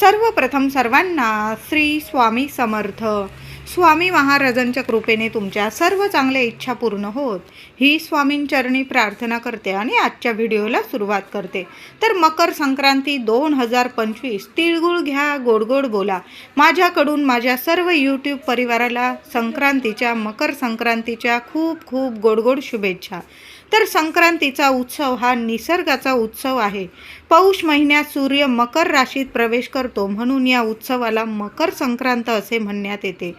सर्वप्रथम सर्वांना श्री स्वामी समर्थ. स्वामी महाराजांच्या कृपेने तुमच्या सर्व चांगल्या इच्छा पूर्ण होत. ही स्वामींचरणी प्रार्थना करते आणि आजच्या व्हिडिओला सुरुवात करते. तर मकर संक्रांती दोन हजार पंचवीस तिळगुळ घ्या गोड गोड बोला. माझ्याकडून माझ्या सर्व यूट्यूब परिवाराला संक्रांतीच्या मकर संक्रांतीच्या खूप खूप गोड गोड शुभेच्छा. तर संक्रांतीचा उत्सव हा निसर्गाचा उत्सव आहे. पौष महिन्यात सूर्य मकर राशीत प्रवेश करतो म्हणून या उत्सवाला मकर संक्रांत असे म्हणण्यात येते.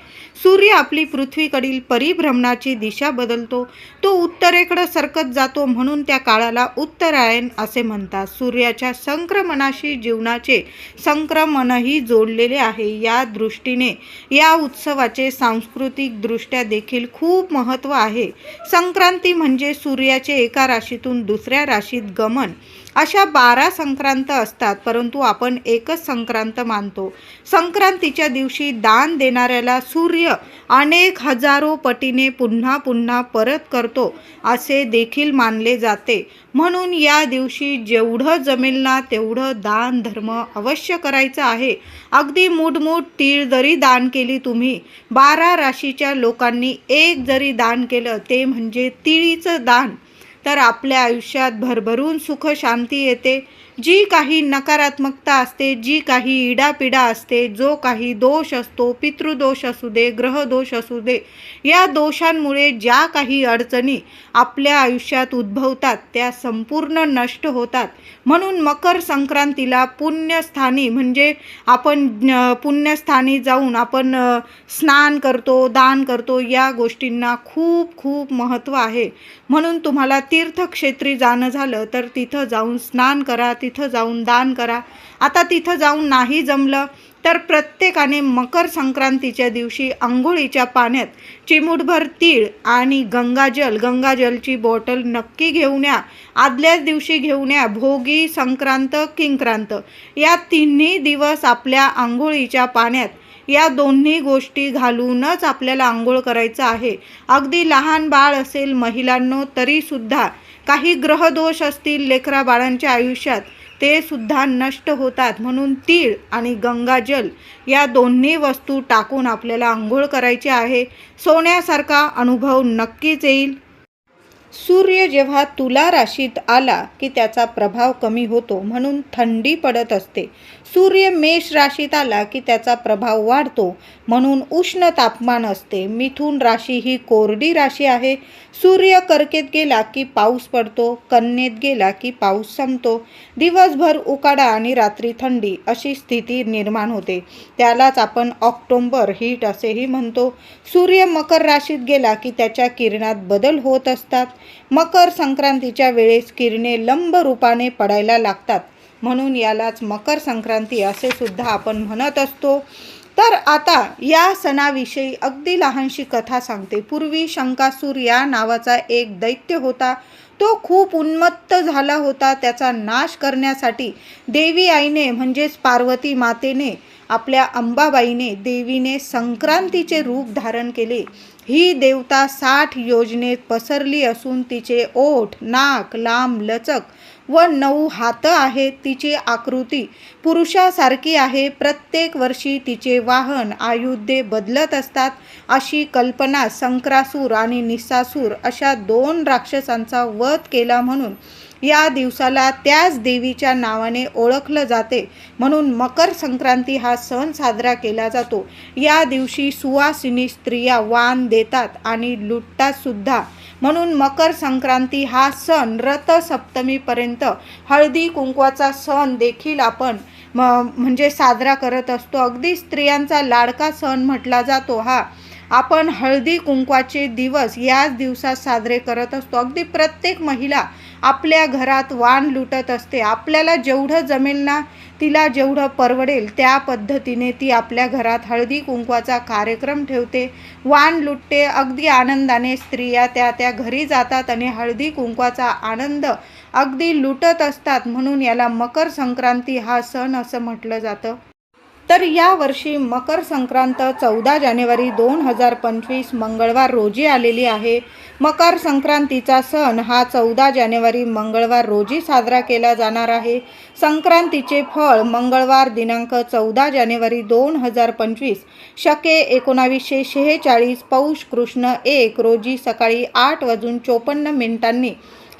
सूर्य आपली पृथ्वीकडील परिभ्रमणाची दिशा बदलतो. तो उत्तरेकडे सरकत जातो म्हणून त्या काळाला उत्तरायण असे म्हणतात. सूर्याच्या संक्रमणाशी जीवनाचे संक्रमणही जोडलेले आहे. या दृष्टीने या उत्सवाचे सांस्कृतिकदृष्ट्या देखील खूप महत्त्व आहे. संक्रांती म्हणजे सूर्याचे एका राशीतून दुसऱ्या राशीत गमन. अशा बारा संक्रांत असतात परंतु आपण एकच संक्रांत मानतो. संक्रांतीच्या दिवशी दान देणाऱ्याला सूर्य अनेक हजारो पटीने पुन्हा पुन्हा परत करतो असे देखील मानले जाते. म्हणून या दिवशी जेवढं जमेल ना तेवढं दान धर्म अवश्य करायचं आहे. अगदी मूठमूठ तीळ जरी दान केली तुम्ही बारा राशीच्या लोकांनी एक जरी दान केलं ते म्हणजे तिळीचं दान. तर आपल्या आयुष्यात भरभरून सुख शांती येते. जी काही नकारात्मकता असते जी काही इडापिडा असते जो काही दोष असतो पितृदोष असू दे ग्रहदोष असू दे या दोषांमुळे ज्या काही अडचणी आपल्या आयुष्यात उद्भवतात त्या संपूर्ण नष्ट होतात. म्हणून मकर संक्रांतीला पुण्यस्थानी म्हणजे आपण पुण्यस्थानी जाऊन आपण स्नान करतो दान करतो या गोष्टींना खूप खूप महत्त्व आहे. म्हणून तुम्हाला तीर्थक्षेत्री जाणं झालं तर तिथं जाऊन स्नान करा तिथं जाऊन दान करा. आता तिथं जाऊन नाही जमलं तर प्रत्येकाने मकर संक्रांतीच्या दिवशी आंघोळीच्या पाण्यात चिमूटभर तीळ आणि गंगाजल गंगाजलची बॉटल नक्की घेऊन या. आदल्याच दिवशी घेऊन या. भोगी संक्रांत किंक्रांत. या तिन्ही दिवस आपल्या आंघोळीच्या पाण्यात. या दोन्ही गोष्टी घालूनच आपल्याला आंघोळ करायचं आहे. अगदी लहान बाळ असेल महिलांनो तरीसुद्धा काही ग्रहदोष असतील लेकरा बाळांच्या आयुष्यात ते सुद्धा नष्ट होतात म्हणून तीळ आणि गंगाजल या दोन्ही वस्तू टाकून आपल्याला आंघोळ करायची आहे. सोन्यासारखा अनुभव नक्कीच येईल. सूर्य जेव्हा तुला राशीत आला की त्याचा प्रभाव कमी होतो म्हणून थंडी पडत असते. सूर्य मेष राशीत आला की त्याचा प्रभाव वाढतो म्हणून उष्ण तापमान असते. मिथून राशी ही कोरडी राशी आहे. सूर्य कर्केत गेला की पाऊस पडतो कन्येत गेला की पाऊस संपतो. दिवसभर उकाडा आणि रात्री थंडी अशी स्थिती निर्माण होते. त्यालाच आपण ऑक्टोंबर हीट असेही म्हणतो. सूर्य मकर राशीत गेला की त्याच्या किरणात बदल होत असतात. मकर संक्रांतीच्या वेळेस किरणे लंब रूपाने पडायला लागतात. म्हणून यालाच मकर संक्रांती असे सुद्धा आपण म्हणत असतो. तर आता या सणाविषयी अगदी लहानशी कथा सांगते. पूर्वी शंकासूर या नावाचा एक दैत्य होता. तो खूप उन्मत्त झाला होता. त्याचा नाश करण्यासाठी देवी आईने म्हणजेच पार्वती मातेने आपल्या अंबाबाईने देवीने संक्रांतीचे रूप धारण केले. ही देवता साठ योजनेत पसरली असून तिचे ओठ नाक लांब लचक व नऊ हात आहेत. तिची आकृती पुरुषासारखी आहे. प्रत्येक वर्षी तिचे वाहन आयुधे बदलत असतात. अशी कल्पना संक्रासूर आणि निसासूर अशा दोन राक्षसांचा वध केला म्हणून या दिवसाला त्याच देवीच्या नावाने ओळखलं जाते म्हणून मकर संक्रांती हा सण साजरा केला जातो. या दिवशी सुवासिनी स्त्रिया वाण देतात आणि लुटतात सुद्धा. म्हणून मकर संक्रांती हा सण रथसप्तमीपर्यंत हळदी कुंकवाचा सण देखील आपण म म्हणजे साजरा करत असतो. अगदी स्त्रियांचा लाडका सण म्हटला जातो हा. आपण हळदी कुंकवाचे दिवस याच दिवसात साजरे करत असतो. अगदी प्रत्येक महिला आपल्या घरात वाण लुटत असते. आपल्याला जेवढं जमेल ना तिला जेवढं परवडेल त्या पद्धतीने ती आपल्या घरात हळदी कुंकवाचा कार्यक्रम ठेवते. वाण लुटते अगदी आनंदाने स्त्रिया त्या त्या घरी जातात आणि हळदी कुंकवाचा आनंद अगदी लुटत असतात म्हणून याला मकर संक्रांती हा सण असं म्हटलं जातं. तर यावर्षी मकर संक्रांत चौदा जानेवारी दोन हजार पंचवीस मंगळवार रोजी आलेली आहे. मकर संक्रांतीचा सण हा चौदा जानेवारी मंगळवार रोजी साजरा केला जाणार आहे. संक्रांतीचे फळ मंगळवार दिनांक चौदा जानेवारी दोन हजार पंचवीस शके एकोणावीसशे शेहेचाळीस पौष कृष्ण एक रोजी सकाळी आठ वाजून चोपन्न मिनिटांनी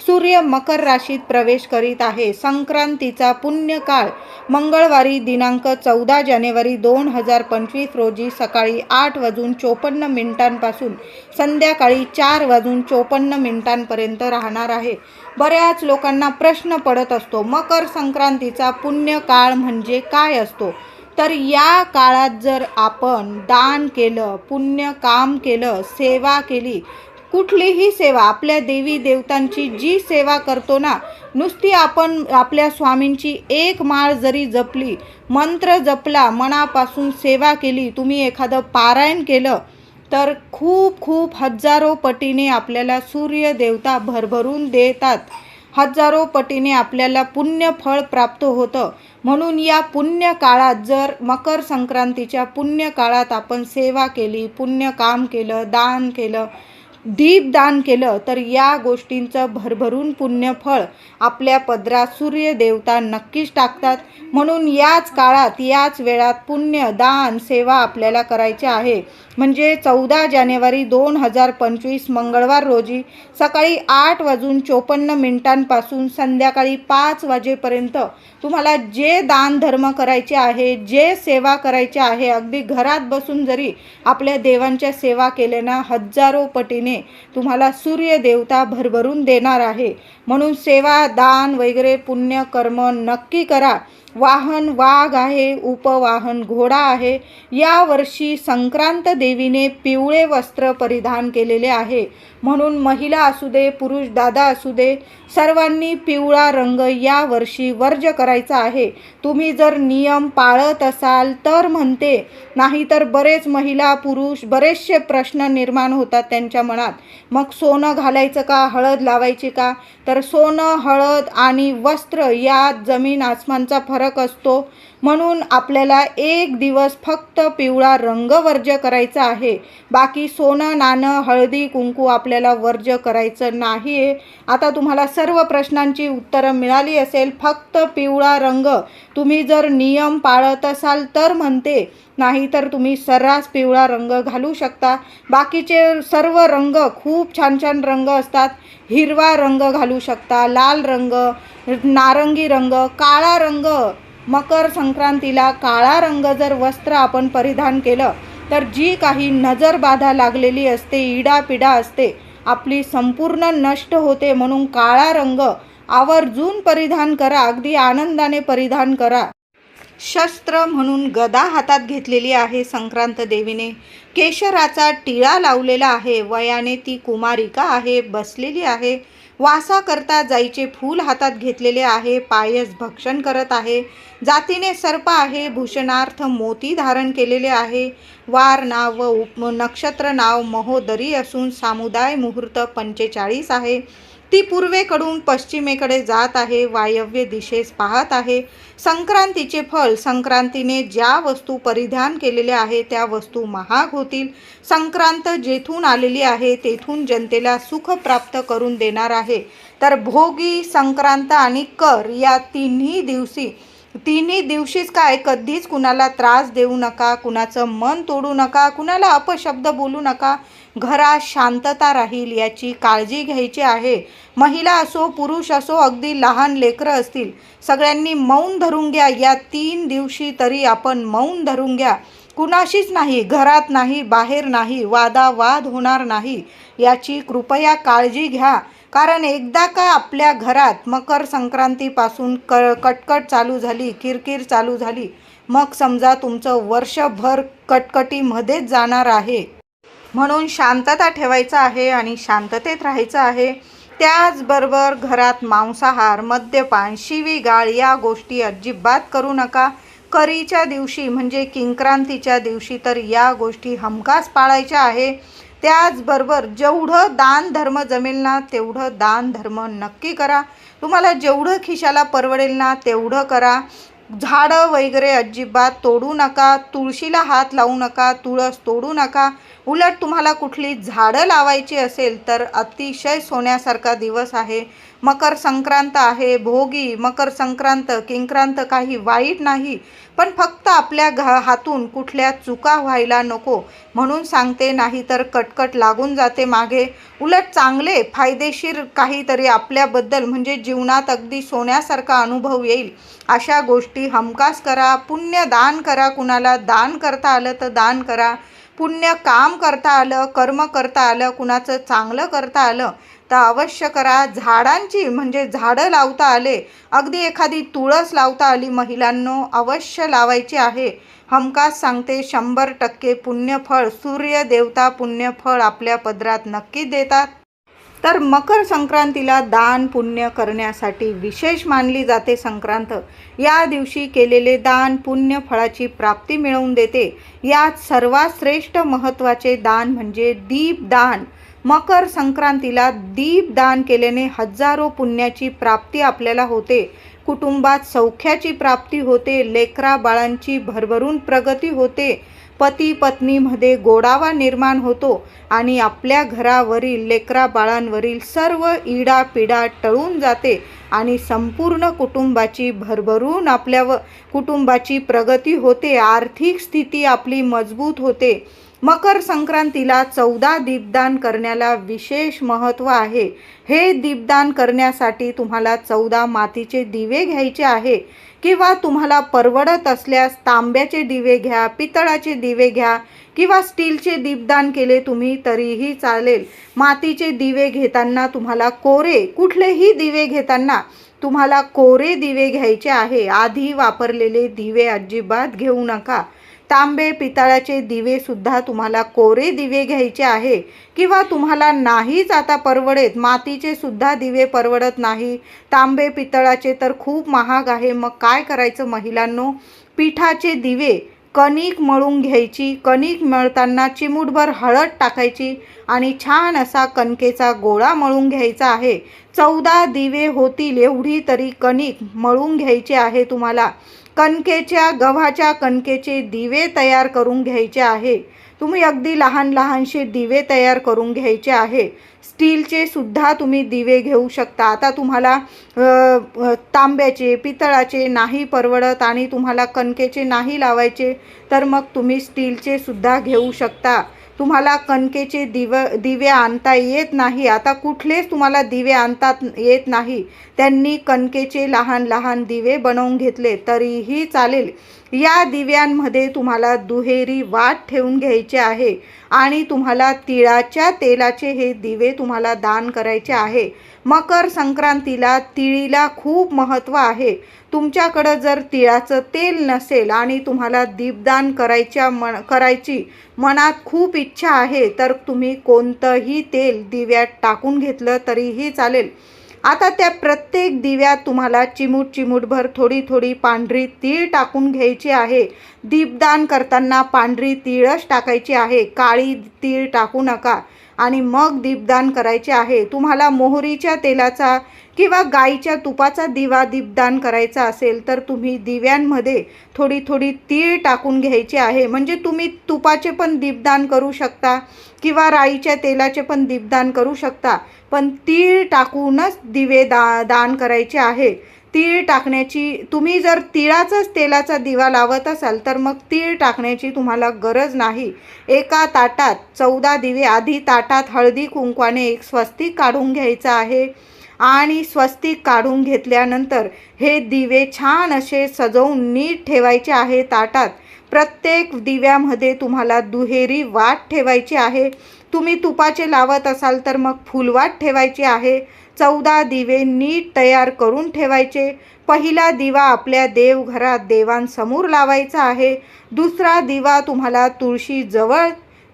सूर्य मकर राशीत प्रवेश करीत आहे. संक्रांतीचा पुण्यकाळ मंगळवारी दिनांक चौदा जानेवारी दोन हजार पंचवीस रोजी सकाळी आठ वाजून चोपन्न मिनिटांपासून संध्याकाळी चार वाजून चोपन्न मिनिटांपर्यंत राहणार आहे. बऱ्याच लोकांना प्रश्न पडत असतो मकर संक्रांतीचा पुण्यकाळ म्हणजे काय असतो? तर या काळात जर आपण दान केलं पुण्य काम केलं सेवा केली कुठलीही सेवा आपल्या देवी देवतांची जी सेवा करतो ना नुसती आपण आपल्या स्वामींची एक माळ जरी जपली मंत्र जपला मनापासून सेवा केली तुम्ही एखादं पारायण केलं तर खूप खूप हजारो पटीने आपल्याला सूर्य देवता भरभरून देतात. हजारो पटीने आपल्याला पुण्य फळ प्राप्त होतं. म्हणून या पुण्य काळात जर मकर संक्रांतीच्या पुण्य काळात आपण सेवा केली पुण्य काम केलं दान केलं दीप दान केलं तर या गोष्टींचं भरभरून पुण्यफळ आपल्या पदरात सूर्यदेवता नक्कीच टाकतात. म्हणून याच काळात याच वेळात पुण्य दान सेवा आपल्याला करायची आहे. म्हणजे चौदा जानेवारी दोन हजार पंचवीस मंगळवार रोजी सकाळी आठ वाजून चोपन्न मिनिटांपासून संध्याकाळी पाच वाजेपर्यंत तुम्हाला जे दान धर्म करायचे आहे जे सेवा करायचे आहे अगदी घरात बसून जरी आपल्या देवांच्या सेवा केल्यानं हजारो पटीने तुम्हाला सूर्यदेवता भरभरून देणार आहे. म्हणून सेवा दान वगैरे पुण्य कर्म नक्की करा. वाहन वाघ आहे उपवाहन घोडा आहे. यावर्षी संक्रांत देवीने पिवळे वस्त्र परिधान केलेले आहे. म्हणून महिला असू दे पुरुष दादा असू दे सर्वांनी पिवळा रंग या वर्षी वर्ज करायचा आहे. तुम्ही जर नियम पाळत असाल तर म्हणते नाहीतर बरेच महिला पुरुष बरेचसे प्रश्न निर्माण होतात त्यांच्या मनात. मग सोनं घालायचं का हळद लावायची का? तर सोनं हळद आणि वस्त्र यात जमीन आसमानचा फरक असतो. म्हणून आपल्याला एक दिवस फक्त पिवळा रंग वर्ज्य करायचा आहे. बाकी सोनं नाणं हळदी कुंकू आपल्याला वर्ज्य करायचं नाही आहे आता तुम्हाला सर्व प्रश्नांची उत्तरं मिळाली असेल. फक्त पिवळा रंग. तुम्ही जर नियम पाळत असाल तर म्हणते. नाहीतर तुम्ही सर्रास पिवळा रंग घालू शकता. बाकीचे सर्व रंग खूप छान छान रंग असतात. हिरवा रंग घालू शकता लाल रंग नारंगी रंग काळा रंग. मकर संक्रांतीला काळा रंग जर वस्त्र आपण परिधान केलं तर जी काही नजरबाधा लागलेली असते इडापिडा असते आपली संपूर्ण नष्ट होते म्हणून काळा रंग आवर्जून परिधान करा अगदी आनंदाने परिधान करा. शस्त्र म्हणून गदा हातात घेतलेली आहे संक्रांत देवीने. केशराचा टिळा लावलेला आहे वयाने ती कुमारिका आहे बसलेली आहे. वासा करता जाईचे फूल हातात घेतलेले आहे पायस भक्षण करत आहे. जातीने सर्प आहे भूषणार्थ मोती धारण केलेले आहे. वार नाव व उप नक्षत्र नाव महोदरी असून सामुदाय मुहूर्त पंचेचाळीस आहे. ती पूर्वेकडून पश्चिमेकडे जात आहे वायव्य दिशेस पाहत आहे. संक्रांतीचे फळ संक्रांतीने ज्या वस्तू परिधान केलेल्या आहे त्या वस्तू महाग होतील. संक्रांत जेथून आलेली आहे तेथून जनतेला सुख प्राप्त करून देणार आहे. तर भोगी संक्रांत आणि कर या तिन्ही दिवशी तिन्ही दिवशीच काय? कधीच कुणाला त्रास देऊ नका कुणाचं मन तोडू नका कुणाला अपशब्द बोलू नका. घरात शांतता राहील याची काळजी घ्यायची आहे. महिला असो पुरुष असो अगदी लहान लेकरं असतील. सगळ्यांनी मौन धरून घ्या. या तीन दिवशी तरी आपण मौन धरून घ्या. कुणाशीच नाही घरात नाही बाहेर नाही वादावाद होणार नाही. याची कृपया काळजी घ्या. कारण एकदा का आपल्या घरात मकर संक्रांतीपासून क कटकट चालू झाली किरकिर चालू झाली मग समजा तुमचं वर्षभर कटकटीमध्येच जाणार आहे. म्हणून शांतता ठेवायचं आहे आणि शांततेत राहायचं आहे. त्याचबरोबर घरात मांसाहार मद्यपान शिवीगाळ या गोष्टी अजिबात करू नका. करीच्या दिवशी म्हणजे किंक्रांतीच्या दिवशी तर या गोष्टी हमखास पाळायच्या आहे. त्याचबरोबर जेवढं दान धर्म जमेल ना तेवढं दान धर्म नक्की करा. तुम्हाला जेवढं खिशाला परवडेल ना तेवढं करा. झाडं वगैरे अजिबात तोडू नका तुळशीला हात लावू नका तुळस तोडू नका. उलट तुम्हाला कुठली झाडं लावायची असेल तर अतिशय सोन्यासारखा दिवस आहे. मकर संक्रांत आहे भोगी मकर संक्रांत किंक्रांत काही वाईट नाही. पण फक्त आपल्या घ हातून कुठल्या चुका व्हायला नको म्हणून सांगते नाही तर कटकट लागून जाते मागे. उलट चांगले फायदेशीर काहीतरी आपल्याबद्दल म्हणजे जीवनात अगदी सोन्यासारखा अनुभव येईल. अशा गोष्टी हमखास करा पुण्य दान करा कुणाला दान करता आलं तर दान करा. पुण्य काम करता आलं कर्म करता आलं कुणाचं चांगलं करता आलं तर अवश्य करा. झाडांची म्हणजे झाडं लावता आले. अगदी एखादी तुळस लावता आली महिलांनो अवश्य लावायची आहे. हमखास सांगते शंभर टक्के पुण्यफळ सूर्य देवता पुण्यफळ आपल्या पदरात नक्की देतात. तर मकर संक्रांतीला दान पुण्य करण्यासाठी विशेष मानली जाते संक्रांत. या दिवशी केलेले दान पुण्य फळाची प्राप्ती मिळवून देते. यात सर्वात श्रेष्ठ महत्त्वाचे दान म्हणजे दीपदान मकर संक्रांतीला दीपदान केल्याने हजारो पुण्याची प्राप्ती आपल्याला होते. कुटुंबात सौख्याची प्राप्ती होते लेकरा बाळांची भरभरून प्रगती होते. पती पत्नीमध्ये गोडावा निर्माण होतो आणि आपल्या घरावरील लेकरा बाळांवरील सर्व इडा पिडा टळून जाते आणि संपूर्ण कुटुंबाची भरभरून आपल्या व कुटुंबाची प्रगती होते. आर्थिक स्थिती आपली मजबूत होते. मकर संक्रांतीला चौदा दीपदान करण्याला विशेष महत्त्व आहे. हे दीपदान करण्यासाठी तुम्हाला चौदा मातीचे दिवे घ्यायचे आहे किंवा तुम्हाला परवडत असल्यास तांब्याचे दिवे घ्या पितळाचे दिवे घ्या किंवा स्टीलचे दीपदान केले तुम्ही तरीही चालेल. मातीचे दिवे घेताना तुम्हाला कोरे कुठलेही दिवे घेताना तुम्हाला कोरे दिवे घ्यायचे आहे. आधी वापरलेले दिवे अजिबात घेऊ नका. तांबे पितळाचे दिवे सुद्धा तुम्हाला कोरे दिवे घ्यायचे आहे किंवा तुम्हाला नाहीच आता परवडेत मातीचे सुद्धा दिवे परवडत नाही. तांबे पितळाचे तर खूप महाग आहे. मग काय करायचं महिलांनो? पिठाचे दिवे कणिक मळून घ्यायची. कणिक मळताना चिमूटभर हळद टाकायची आणि छान असा कणकेचा गोळा मळून घ्यायचा आहे. चौदा दिवे होतील एवढी तरी कणिक मळून घ्यायची आहे तुम्हाला. कणकेच्या गव्हाच्या कणकेचे दिवे तयार करून घ्यायचे आहे. तुम्ही अगदी लहान लहानसे दिवे तयार करून घ्यायचे आहे. स्टीलचे सुद्धा तुम्ही दिवे घेऊ शकता. आता तुम्हाला तांब्याचे पितळाचे नाही परवडत आणि तुम्हाला कणकेचे नाही लावायचे तर मग तुम्ही स्टीलचे सुद्धा घेऊ शकता. तुम्हाला कणकेचे दिव दिवे आणता येत नाही. आता कुठलेच तुम्हाला दिवे आणतात येत नाही. त्यांनी कणकेचे लहान लहान दिवे बनवून घेतले तरीही चालेल. या दिव्यांमध्ये तुम्हाला दुहेरी वाट ठेवून घ्यायचे आहे आणि तुम्हाला तिळाच्या तेलाचे हे दिवे तुम्हाला दान करायचे आहे. मकर संक्रांतीला तिळीला खूप महत्त्व आहे. तुमच्याकडं जर तिळाचं तेल नसेल आणि तुम्हाला दीपदान करायच्या मन करायची मनात खूप इच्छा आहे तर तुम्ही कोणतंही तेल दिव्यात टाकून घेतलं तरीही चालेल. आता त्या प्रत्येक दिव्यात तुम्हाला चिमूट चिमूटभर थोडी थोडी पांढरी तीळ टाकून घ्यायची आहे. दीपदान करताना पांढरी तीळच टाकायची आहे. काळी तीळ टाकू नका. आणि मग दीपदान करायचे आहे. तुम्हाला मोहरीच्या तेलाचा किंवा गाईच्या तुपाचा दिवा दीपदान करायचा असेल तर तुम्ही दिव्यांमध्ये थोडी थोडी तीळ टाकून घ्यायची आहे. म्हणजे तुम्ही तुपाचे पण दीपदान करू शकता किंवा राईच्या तेलाचे पण दीपदान करू शकता. पण तीळ टाकूनच दिवे दा दान करायचे आहे. तीळ टाकण्याची तुम्ही जर तिळाचाच तेलाचा दिवा लावत असाल तर मग तीळ टाकण्याची तुम्हाला गरज नाही. एका ताटात चौदा दिवे आधी ताटात हळदी कुंकवाने एक स्वस्तिक काढून घ्यायचं आहे आणि स्वस्तिक काढून घेतल्यानंतर हे दिवे छान असे सजवून नीट ठेवायचे आहे ताटात. प्रत्येक दिव्यामध्ये तुम्हाला दुहेरी वाट ठेवायची आहे. तुम्ही तुपाचे लावत असाल तर मग फुलवाट ठेवायची आहे. चौदा दिवे नीट तयार करून ठेवायचे. पहिला दिवा आपल्या देवघरात देवांसमोर लावायचा आहे. दुसरा दिवा तुम्हाला तुळशीजवळ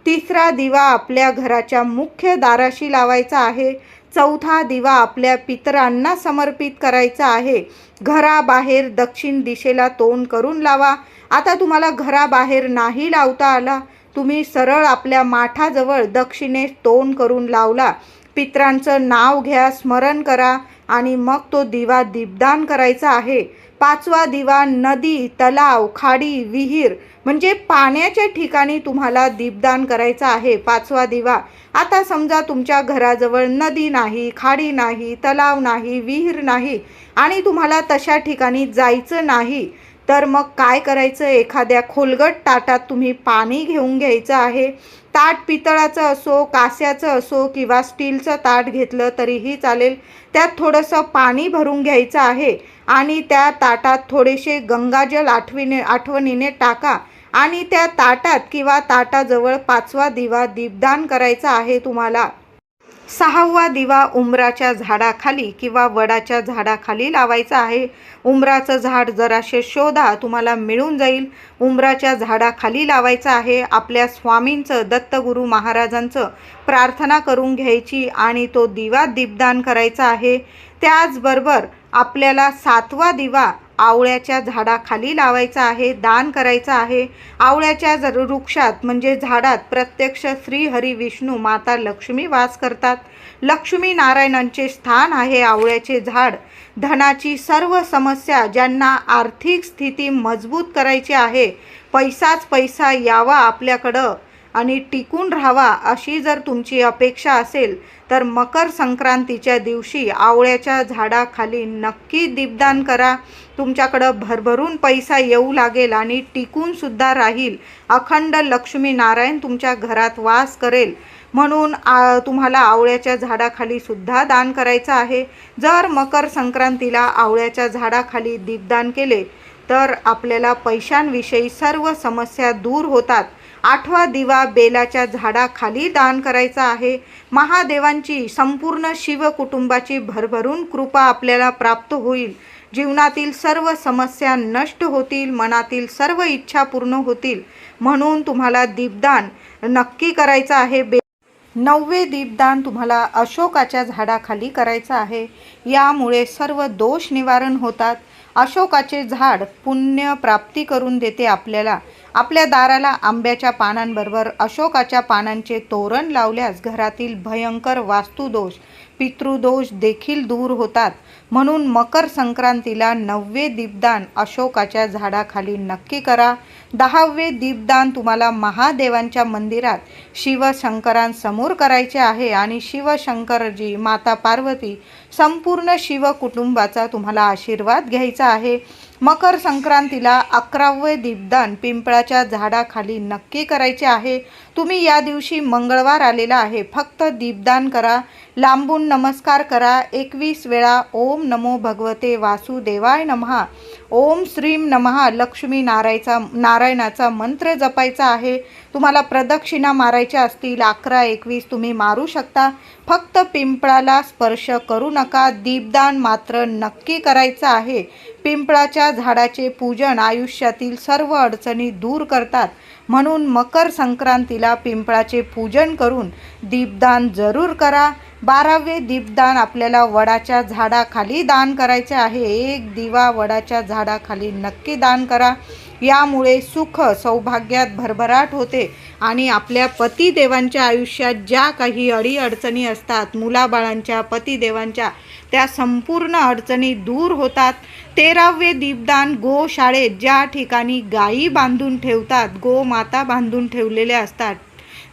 तिसरा दिवा आपल्या घराच्या मुख्य दाराशी लावायचा आहे. चौथा दिवा आपल्या पितरांना समर्पित करायचा आहे. घराबाहेर दक्षिण दिशेला तोंड करून लावा. आता तुम्हाला घराबाहेर नाही लावता आला. तुम्ही सरळ आपल्या माठाजवळ दक्षिणेस तोंड करून लावला. पित्रांचं नाव घ्या स्मरण करा आणि मग तो दिवा दीपदान करायचा आहे. पाचवा दिवा नदी तलाव खाडी विहीर म्हणजे पाण्याच्या ठिकाणी तुम्हाला दीपदान करायचं आहे. पाचवा दिवा आता समजा तुमच्या घराजवळ नदी नाही खाडी नाही तलाव नाही विहीर नाही आणि तुम्हाला तशा ठिकाणी जायचं नाही तर मग काय करायचं? एखाद्या खोलगट ताटात तुम्ही पाणी घेऊन घ्यायचं आहे. ताट पितळाचं असो कास्याचं असो किंवा स्टीलचं ताट घेतलं तरीही चालेल. त्यात थोडंसं पाणी भरून घ्यायचं आहे आणि त्या ताटात थोडेसे गंगाजल आठवीने आठवणीने टाका आणि त्या ताटात किंवा ताटाजवळ पाचवा दिवा दीपदान करायचा आहे तुम्हाला. सहावा दिवा उमराच्या झाडाखाली किंवा वडाच्या झाडाखाली लावायचा आहे. उमराचं झाड जराशे शोधा तुम्हाला मिळून जाईल. उमराच्या झाडाखाली लावायचं आहे. आपल्या स्वामींचं दत्तगुरू महाराजांचं प्रार्थना करून घ्यायची आणि तो दिवा दीपदान करायचा आहे. त्याचबरोबर आपल्याला सातवा दिवा आवळ्याच्या झाडाखाली लावायचा आहे दान करायचं आहे. आवळ्याच्या जर वृक्षात म्हणजे झाडात प्रत्यक्ष श्री हरी विष्णू माता लक्ष्मी वास करतात. लक्ष्मी नारायणांचे स्थान आहे आवळ्याचे झाड. धनाची सर्व समस्या ज्यांना आर्थिक स्थिती मजबूत करायची आहे पैसाच पैसा यावा आपल्याकडं. आणि टिकून राहावा अशी जर तुमची अपेक्षा असेल तर मकर संक्रांतीच्या दिवशी आवळ्याच्या झाडाखाली नक्की दीपदान करा. तुमच्याकडं भरभरून पैसा येऊ लागेल आणि टिकूनसुद्धा राहील. अखंड लक्ष्मी नारायण तुमच्या घरात वास करेल. म्हणून आ, तुम्हाला आवळ्याच्या झाडाखाली सुद्धा दान करायचं आहे. जर मकर संक्रांतीला आवळ्याच्या झाडाखाली दीपदान केले तर आपल्याला पैशांविषयी सर्व समस्या दूर होतात. आठवा दिवा बेलाच्या झाडाखाली दान करायचा आहे. महादेवांची संपूर्ण शिव कुटुंबाची भरभरून कृपा आपल्याला प्राप्त होईल. जीवनातील सर्व समस्या नष्ट होतील मनातील सर्व इच्छा पूर्ण होतील. म्हणून तुम्हाला दीपदान नक्की करायचं आहे. बे नववे दीपदान तुम्हाला अशोकाच्या झाडाखाली करायचं आहे. यामुळे सर्व दोष निवारण होतात. अशोकाचे झाड पुण्य प्राप्ती करून देते आपल्याला. आपल्या दाराला आंब्याच्या पानांबरोबर अशोकाच्या पानांचे तोरण लावल्यास घरातील भयंकर वास्तुदोष पितृदोष देखील दूर होतात. म्हणून मकर संक्रांतीला नववे दीपदान अशोकाच्या झाडाखाली नक्की करा. दहावे दीपदान तुम्हाला महादेवांच्या मंदिरात शिवशंकरांसमोर करायचे आहे आणि शिवशंकरजी माता पार्वती संपूर्ण शिव कुटुंबाचा तुम्हाला आशीर्वाद घ्यायचा आहे. मकर संक्रांतीला अकरावे दीपदान पिंपळाच्या झाडाखाली नक्की करायचे आहे. तुम्ही या दिवशी मंगळवार आलेला आहे. फक्त दीपदान करा. लांबून नमस्कार करा. एकवीस वेळा ओम नमो भगवते वासुदेवाय नमहा. ओम श्रीम नमहा लक्ष्मी नारायचा नारायणाचा मंत्र जपायचा आहे. तुम्हाला प्रदक्षिणा मारायच्या असतील अकरा एकवीस तुम्ही मारू शकता. फक्त पिंपळाला स्पर्श करू नका. दीपदान मात्र नक्की करायचं आहे. पिंपळाच्या झाडाचे पूजन आयुष्यातील सर्व अडचणी दूर करतात. म्हणून मकर संक्रांतीला पिंपळाचे पूजन करून दीपदान जरूर करा. बारावे दीपदान आपल्याला वडाच्या झाडाखाली दान करायचे आहे. एक दिवा वडाच्या झाडाखाली नक्की दान करा. यामुळे सुख सौभाग्यात भरभराट होते आणि आपल्या पतिदेवांच्या आयुष्यात ज्या काही अडीअडचणी असतात मुलाबाळांच्या पतिदेवांच्या त्या संपूर्ण अडचणी दूर होतात. तेरावे दीपदान गोशाळेत ज्या ठिकाणी गायी बांधून ठेवतात गोमाता बांधून ठेवलेल्या असतात.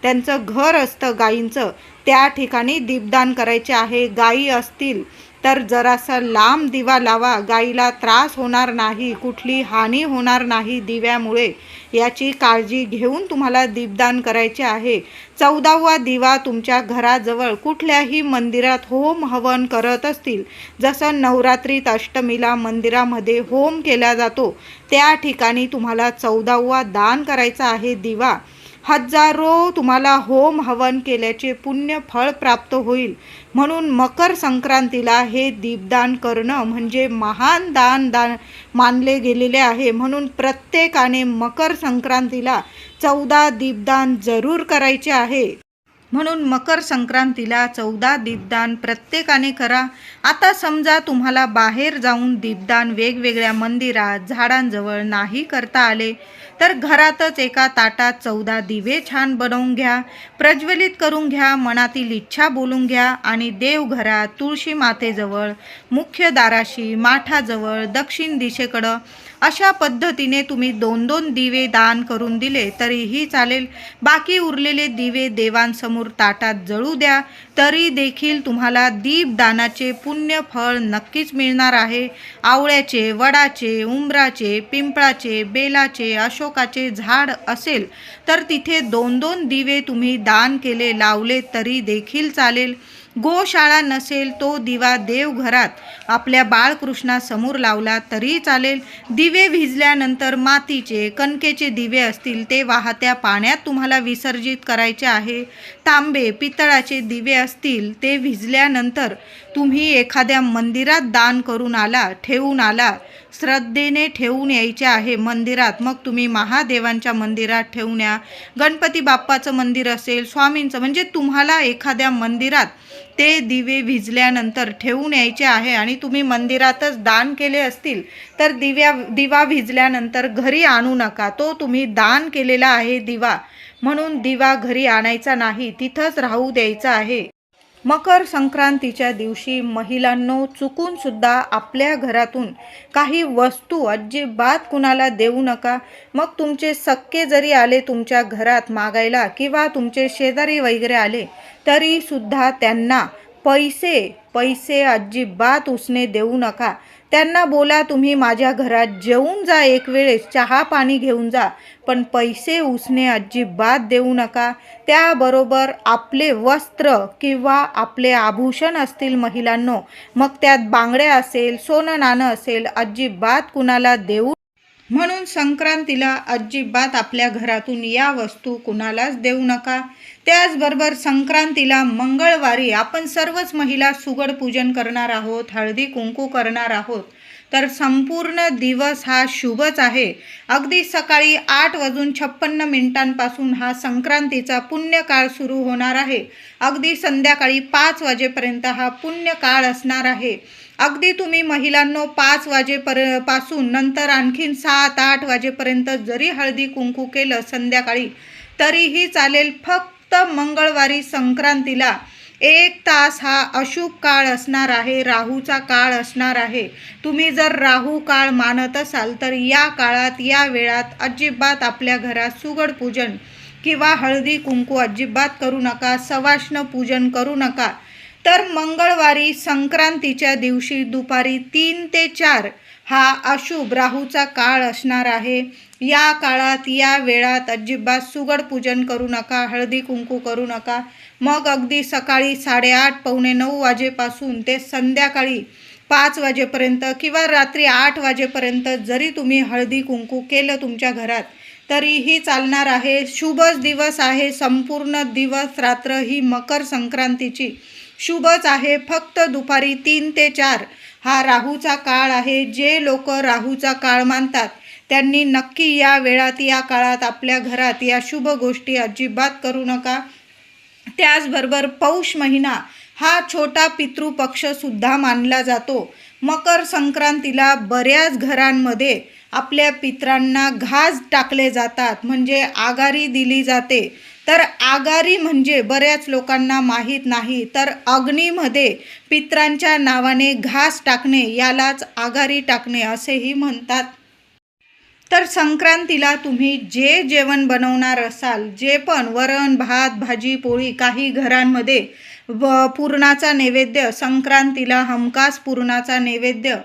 त्यांचं घर असतं गायींचं. त्या ठिकाणी दीपदान करायचे आहे. गायी असतील तर जरासा लांब दिवा लावा. गाईला त्रास होणार नाही कुठली हानी होणार नाही दिव्यामुळे. याची काळजी घेऊन तुम्हाला दीपदान करायचे आहे. चौदावा दिवा तुमच्या घराजवळ कुठल्याही मंदिरात होम हवन करत असतील. जसं नवरात्रीत अष्टमीला मंदिरामध्ये होम केला जातो त्या ठिकाणी तुम्हाला चौदावा दान करायचा आहे दिवा. हजारो तुम्हाला होम हवन केल्याचे पुण्य फळ प्राप्त होईल. म्हणून मकर संक्रांतीला हे दीपदान करणं म्हणजे महान दान दान मानले गेलेले आहे. म्हणून प्रत्येकाने मकर संक्रांतीला चौदा दीपदान जरूर करायचे आहे. म्हणून मकर संक्रांतीला चौदा दीपदान प्रत्येकाने करा. आता समजा तुम्हाला बाहेर जाऊन दीपदान वेगवेगळ्या मंदिरात झाडांजवळ नाही करता आले तर घरातच एका ताटात चौदा दिवे छान बनवून घ्या प्रज्वलित करून घ्या मनातील इच्छा बोलून घ्या आणि देवघरात तुळशी मातेजवळ मुख्य दाराशी माठाजवळ दक्षिण दिशेकडं अशा पद्धतीने तुम्ही दोन दोन दिवे दान करून दिले तरीही चालेल. बाकी उरलेले दिवे देवांसमोर ताटात जळू द्या तरी देखील तुम्हाला दीपदानाचे पुण्य फळ नक्कीच मिळणार आहे. आवळ्याचे वडाचे उंबराचे पिंपळाचे बेलाचे अशोकाचे झाड असेल तर तिथे दोन दोन दिवे तुम्ही दान केले लावले तरी देखील चालेल. गोशाळा नसेल तो दिवा देवघरात. आपल्या बाळकृष्णासमोर लावला तरी चालेल. दिवे भिजल्यानंतर मातीचे कणकेचे दिवे असतील ते वाहत्या पाण्यात तुम्हाला विसर्जित करायचे आहे. तांबे पितळाचे दिवे असतील ते भिजल्यानंतर तुम्ही एखाद्या मंदिरात दान करून आला ठेवून आला. श्रद्धेने ठेवून यायचे आहे मंदिरात. मग तुम्ही महादेवांच्या मंदिरात ठेवून या गणपती बाप्पाचं मंदिर असेल स्वामींचं म्हणजे तुम्हाला एखाद्या मंदिरात ते दिवे भिजल्यानंतर ठेवून यायचे आहे आणि तुम्ही मंदिरातच दान केले असतील तर दिव्या दिवा भिजल्यानंतर घरी आणू नका. तो तुम्ही दान केलेला आहे दिवा. म्हणून दिवा घरी आणायचा नाही तिथंच राहू द्यायचा आहे. मकर संक्रांतीच्या दिवशी महिलांनो चुकून सुद्धा आपल्या घरातून काही वस्तू अजिबात कुणाला देऊ नका. मग तुमचे सक्के जरी आले तुमच्या घरात मागायला किंवा तुमचे शेजारी वगैरे आले तरी सुद्धा त्यांना पैसे पैसे अजिबात उसने देऊ नका. त्यांना बोला तुम्ही माझ्या घरात जेवून जा एक वेळेस चहा पाणी घेऊन जा पण पैसे उसने अजिबात देऊ नका. त्याबरोबर आपले वस्त्र किंवा आपले आभूषण असतील महिलांनो मग त्यात बांगड्या असेल सोनं नाणं असेल अजिबात कुणाला देऊ म्हणून संक्रांतीला अजिबात आपल्या घरातून या वस्तू कुणालाच देऊ नका. त्याचबरोबर संक्रांतीला मंगळवारी आपण सर्वच महिला सुगड पूजन करणार आहोत हळदी कुंकू करणार आहोत. तर संपूर्ण दिवस हा शुभच आहे. अगदी सकाळी आठ वाजून छप्पन्न मिनिटांपासून हा संक्रांतीचा पुण्यकाळ सुरू होणार आहे. अगदी संध्याकाळी पाच वाजेपर्यंत हा पुण्यकाळ असणार आहे. अगदी तुम्ही महिलांनो पाच वाजेपरपासून नंतर आणखीन सात आठ वाजेपर्यंत जरी हळदी कुंकू केलं संध्याकाळी तरीही चालेल फक्त मंगळवारी संक्रांतीला एक तास हा अशुभ काळ असणार आहे राहूचा काळ असणार आहे. तुम्ही जर राहू काळ मानत असाल तर या काळात या वेळात अजिबात आपल्या घरात सुगड पूजन किंवा हळदी कुंकू अजिबात करू नका सवाष्ण पूजन करू नका. तर मंगळवारी संक्रांतीच्या दिवशी दुपारी तीन ते चार हा अशुभ राहूचा काळ असणार आहे. या काळात या वेळात अजिबात सुगड पूजन करू नका हळदी कुंकू करू नका. मग अगदी सकाळी साडेआठ पावणे नऊ वाजेपासून ते संध्याकाळी पाच वाजेपर्यंत किंवा रात्री आठ वाजेपर्यंत जरी तुम्ही हळदी कुंकू केलं तुमच्या घरात तरीही चालणार आहे. शुभच दिवस आहे. संपूर्ण दिवस रात्र ही मकर संक्रांतीची. शुभच आहे. फक्त दुपारी तीन ते चार हा राहूचा काळ आहे. जे लोक राहूचा काळ मानतात त्यांनी नक्की या वेळात या काळात आपल्या घरात या शुभ गोष्टी अजिबात करू नका. त्याचबरोबर पौष महिना हा छोटा पितृपक्षसुद्धा मानला जातो. मकर संक्रांतीला बऱ्याच घरांमध्ये आपल्या पित्रांना घास टाकले जातात म्हणजे आगारी दिली जाते. तर आगारी म्हणजे बऱ्याच लोकांना माहीत नाही तर अग्नीमध्ये पित्रांच्या नावाने घास टाकणे यालाच आगारी टाकणे असेही म्हणतात. तर संक्रांतीला तुम्ही जे जेवण बनवणार असाल जे पण वरण भात भाजी पोळी काही घरांमध्ये व पुरणाचा नैवेद्य संक्रांतीला हमखास पुरणाचा नैवेद्य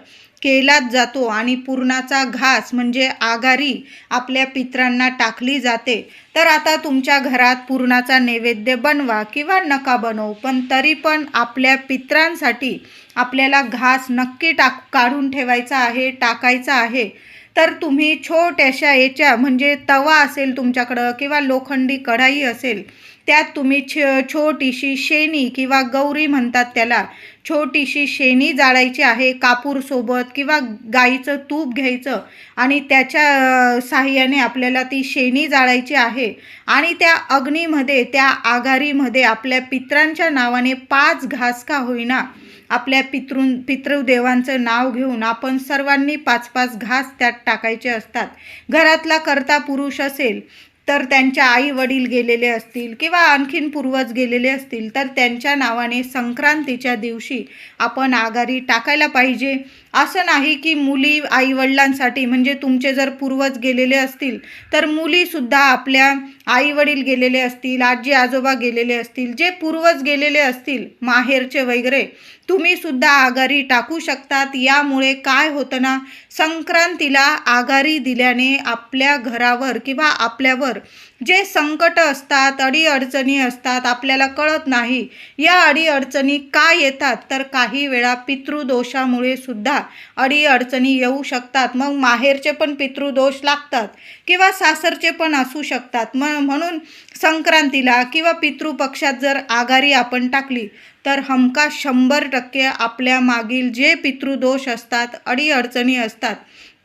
केलाच जातो आणि पुरणाचा घास म्हणजे आघारी आपल्या पित्रांना टाकली जाते. तर आता तुमच्या घरात पुरणाचा नैवेद्य बनवा किंवा नका बनवू पण तरी पण आपल्या पित्रांसाठी आपल्याला घास नक्की टाक काढून ठेवायचा आहे टाकायचा आहे. तर तुम्ही छोट्याशा याच्या म्हणजे तवा असेल तुमच्याकडं किंवा लोखंडी कढाई असेल त्यात तुम्ही छ छोटीशी शेणी किंवा गौरी म्हणतात त्याला. छोटीशी शेणी जाळायची आहे कापूरसोबत किंवा गाईचं तूप घ्यायचं आणि त्याच्या साहाय्याने आपल्याला ती शेणी जाळायची आहे. आणि त्या अग्नीमध्ये त्या आघारीमध्ये आपल्या पित्रांच्या नावाने पाच घास का होईना आपल्या पितृ पितृदेवांचं नाव घेऊन आपण सर्वांनी पाच पाच घास त्यात टाकायचे असतात. घरातला करता पुरुष असेल तर त्यांच्या आई वडील गेलेले असतील किंवा आणखीन पूर्वज गेलेले असतील तर त्यांच्या नावाने संक्रांतीच्या दिवशी आपण आघारी टाकायला पाहिजे. असं नाही की मुली आई वडिलांसाठी म्हणजे तुमचे जर पूर्वज गेलेले असतील तर मुलीसुद्धा आपल्या आई वडील गेलेले असतील आजी आजोबा गेलेले असतील जे पूर्वज गेलेले असतील माहेरचे वगैरे तुम्हीसुद्धा आघारी टाकू शकतात. यामुळे काय होतं ना संक्रांतीला आघारी दिल्याने आपल्या घरावर किंवा आपल्यावर जे संकट असतात अडीअडचणी असतात आपल्याला कळत नाही. या अडीअडचणी का येतात? तर काही वेळा पितृदोषामुळे सुद्धा अडीअडचणी येऊ शकतात. मग माहेरचे पण पितृदोष लागतात किंवा सासरचे पण असू शकतात. म म्हणून संक्रांतीला किंवा पितृपक्षात जर आघारी आपण टाकली तर हमका शंभर टक्के आपल्या मागील जे पितृदोष असतात अडीअडचणी असतात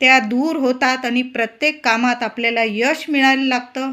त्या दूर होतात आणि प्रत्येक कामात आपल्याला यश मिळायला लागतं.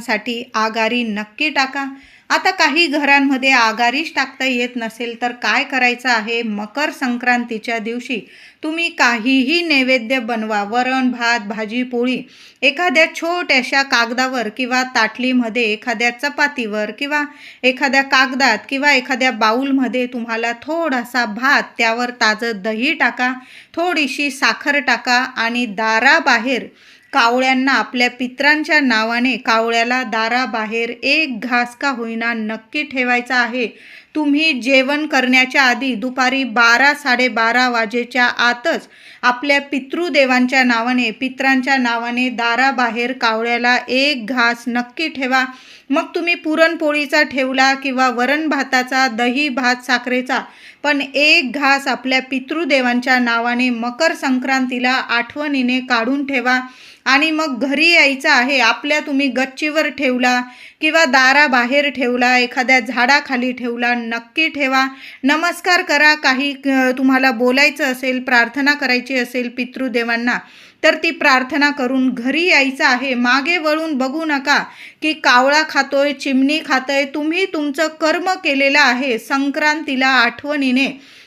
साठी आगारी नक्की टाका. आता काही घरांमध्ये आगारीच टाकता येत नसेल तर काय करायचं आहे मकर संक्रांतीच्या दिवशी? तुम्ही काहीही नैवेद्य बनवा वरण भात भाजी पोळी. एखाद्या छोट्याशा कागदावर किंवा ताटलीमध्ये एखाद्या चपातीवर किंवा एखाद्या कागदात किंवा एखाद्या बाऊलमध्ये तुम्हाला थोडासा भात त्यावर ताजं दही टाका थोडीशी साखर टाका आणि दाराबाहेर कावळ्यांना आपल्या पित्रांच्या नावाने कावळ्याला दाराबाहेर एक घास का होईना नक्की ठेवायचा आहे. तुम्ही जेवण करण्याच्या आधी दुपारी बारा साडेबारा वाजेच्या आतच आपल्या पितृदेवांच्या नावाने पित्रांच्या नावाने दाराबाहेर कावळ्याला एक घास नक्की ठेवा. मग तुम्ही पुरणपोळीचा ठेवला किंवा वरण भाताचा दही भात साखरेचा पण एक घास आपल्या पितृदेवांच्या नावाने मकर संक्रांतीला आठवणीने काढून ठेवा. आणि मग घरी यायचं आहे आपल्या तुम्ही गच्चीवर ठेवला. किंवा दाराबाहेर ठेवला एखाद्या झाडाखाली ठेवला नक्की ठेवा. नमस्कार करा काही तुम्हाला बोलायचं असेल प्रार्थना करायची असेल पितृदेवांना तर ती प्रार्थना करून घरी यायचं आहे. मागे वळून बघू नका की कावळा खातोय चिमणी खातोय तुम्ही तुमचं कर्म केलेलं आहे. संक्रांतीला आठवणीने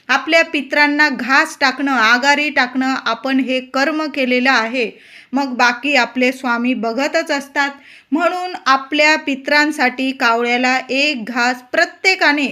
आपल्या पित्रांना घास टाकणं आगारी टाकणं आपण हे कर्म केलेलं आहे. मग बाकी आपले स्वामी बघतच असतात. म्हणून आपल्या पित्रांसाठी कावळ्याला एक घास प्रत्येकाने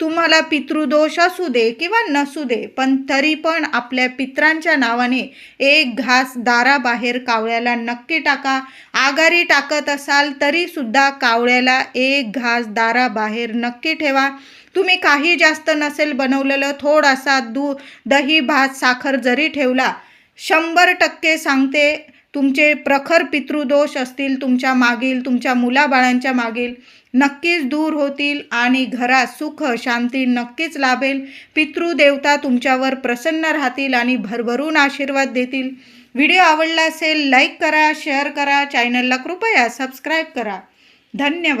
तुम्हाला पितृदोष असू दे किंवा नसू दे पण तरी पण आपल्या पित्रांच्या नावाने एक घास दाराबाहेर कावळ्याला नक्की टाका. आगारी टाकत असाल तरीसुद्धा कावळ्याला एक घास दाराबाहेर नक्की ठेवा. तुम्ही काही जास्त नसेल बनवलेलं थोडासा दू दही भात साखर जरी ठेवला शंभर टक्के सांगते तुमचे प्रखर पितृदोष असतील तुमच्या मागील तुमच्या मुलाबाळांच्या मागील नक्कीच दूर होतील आणि घरात सुख शांती नक्कीच लाभेल. पितृदेवता तुमच्यावर प्रसन्न राहतील आणि भरभरून आशीर्वाद देतील. व्हिडिओ आवडला असेल लाईक करा शेअर करा चॅनलला कृपया सबस्क्राईब करा. धन्यवाद.